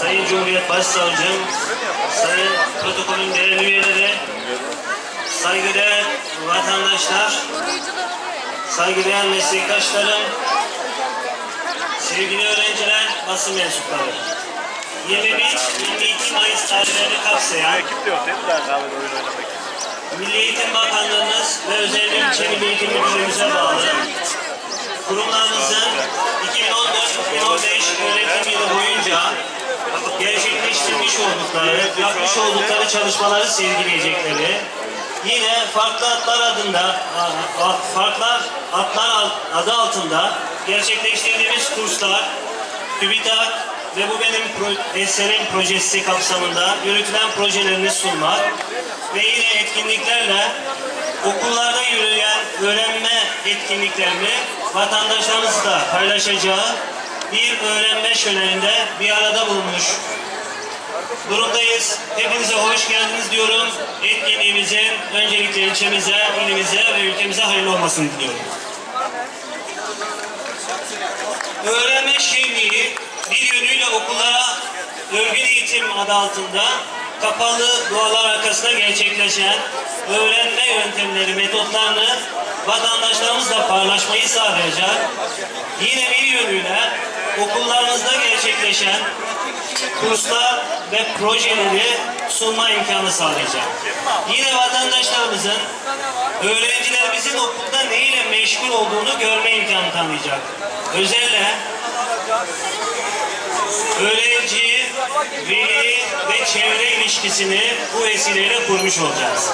Sayın Cumhuriyet Başsavcım, Sayın protokolün değerli üyeleri, saygıdeğer vatandaşlar, saygıdeğer meslektaşlarım, sevgili öğrenciler, basın mensupları. 21-22 Mayıs tarihlerini kapsayan? Milli Eğitim Bakanlığımız ve özellikle ilçe Milli Eğitim bağlı kurumlarımızın 2014-2015 öğretim yılı boyunca gerçekleştirmiş oldukları, yapmış oldukları çalışmaları sergileyecekleri, yine farklı adlar adında, a- a- farklı adlar adı altında gerçekleştirdiğimiz kurslar, TÜBİTAK ve bu benim pro- eserim projesi kapsamında yürütülen projelerini sunmak ve yine etkinliklerle okullarda yürüyen öğrenme etkinliklerini vatandaşlarımızla paylaşacağı bir öğrenme şöleninde bir arada bulunmuş durumdayız. Hepinize hoş geldiniz diyorum. Etkinliğimizin öncelikle ilçemize, ilimize ve ülkemize hayırlı olmasını diliyorum. Öğrenme şenliği bir yönüyle okullara örgün eğitim adı altında kapalı dualar arkasında gerçekleşen öğrenme yöntemleri, metotlarını vatandaşlarımızla paylaşmayı sağlayacak. Yine bir yönüyle okullarımızda gerçekleşen kurslar ve projeleri sunma imkanı sağlayacak. Yine vatandaşlarımızın, öğrencilerimizin okulda ne ile meşgul olduğunu görme imkanı tanıyacak. Özellikle öğrenci, veli ve çevre ilişkisini bu vesileyle kurmuş olacağız.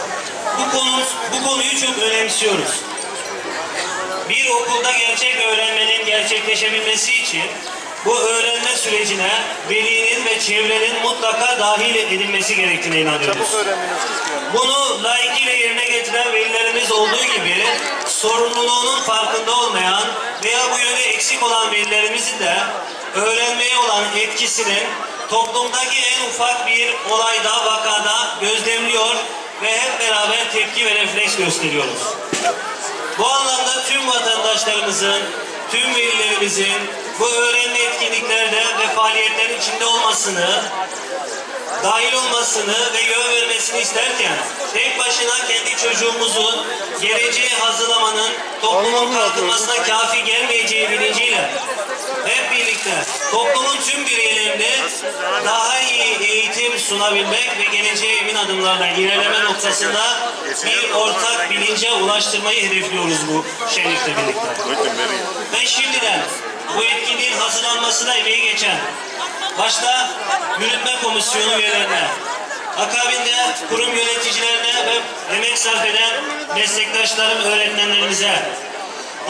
Bu konu, bu konuyu çok önemsiyoruz. Bir okulda gerçek öğrenmenin gerçekleşebilmesi için bu öğrenme sürecine velinin ve çevrenin mutlaka dahil edilmesi gerektiğine inanıyoruz. Bunu layıkıyla yerine getiren velilerimiz olduğu gibi sorumluluğunun farkında olmayan veya bu yönde eksik olan velilerimizin de öğrenmeye olan etkisinin toplumdaki en ufak bir olayda, vakada gözlemliyor ve hep beraber tepki ve refleks gösteriyoruz. Bu anlamda tüm vatandaşlarımızın, tüm velilerimizin bu öğrenme etkinliklerde ve faaliyetlerin içinde olmasını, dahil olmasını ve yön vermesini isterken tek başına kendi çocuğumuzun geleceği hazırlamanın toplumun kalkınmasına kafi gelmeyeceği bilinciyle hep birlikte toplumun tüm bireylerine daha iyi eğitim sunabilmek ve geleceğe emin adımlarla ilerleme noktasında bir ortak bilince ulaştırmayı hedefliyoruz bu şenlikle birlikte. Ben şimdiden bu etkinliğin hazırlanmasına emeği geçen, başta yürütme komisyonu üyelerine, akabinde kurum yöneticilerine ve emek sarf eden meslektaşlarım, öğretmenlerimize,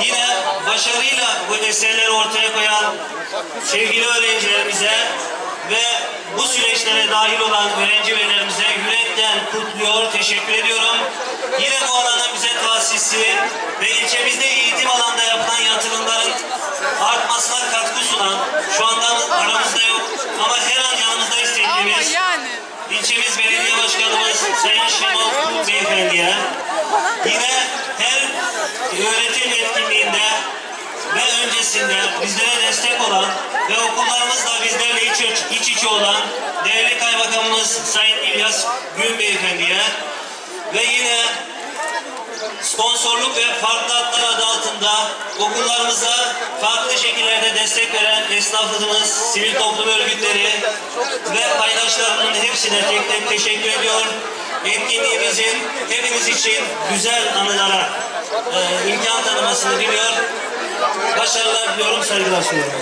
yine başarıyla bu eserleri ortaya koyan sevgili öğrencilerimize ve bu süreçlere dahil olan öğrenci velilerimize yürekten kutluyor, teşekkür ediyorum. Yine bu alanın bize tahsisi ve ilçemizde eğitim alanda yapılan yatırımların Sayın Kul Beyefendi'ye yine her öğretim etkinliğinde ve öncesinde bizlere destek olan ve okullarımızla bizlerle iç, iç içe olan değerli kaymakamımız Sayın İlyas Gün Beyefendi'ye ve yine sponsorluk ve farklı adlar adı altında okullarımıza farklı şekillerde destek veren esnafımız, sivil toplum örgütleri ve paydaşlarının hepsine tek tek teşekkür ediyor. Etkinliğimizin hepiniz için güzel anılara e, imkan tanımasını diliyor. Başarılar diliyorum, saygılar sunuyorum.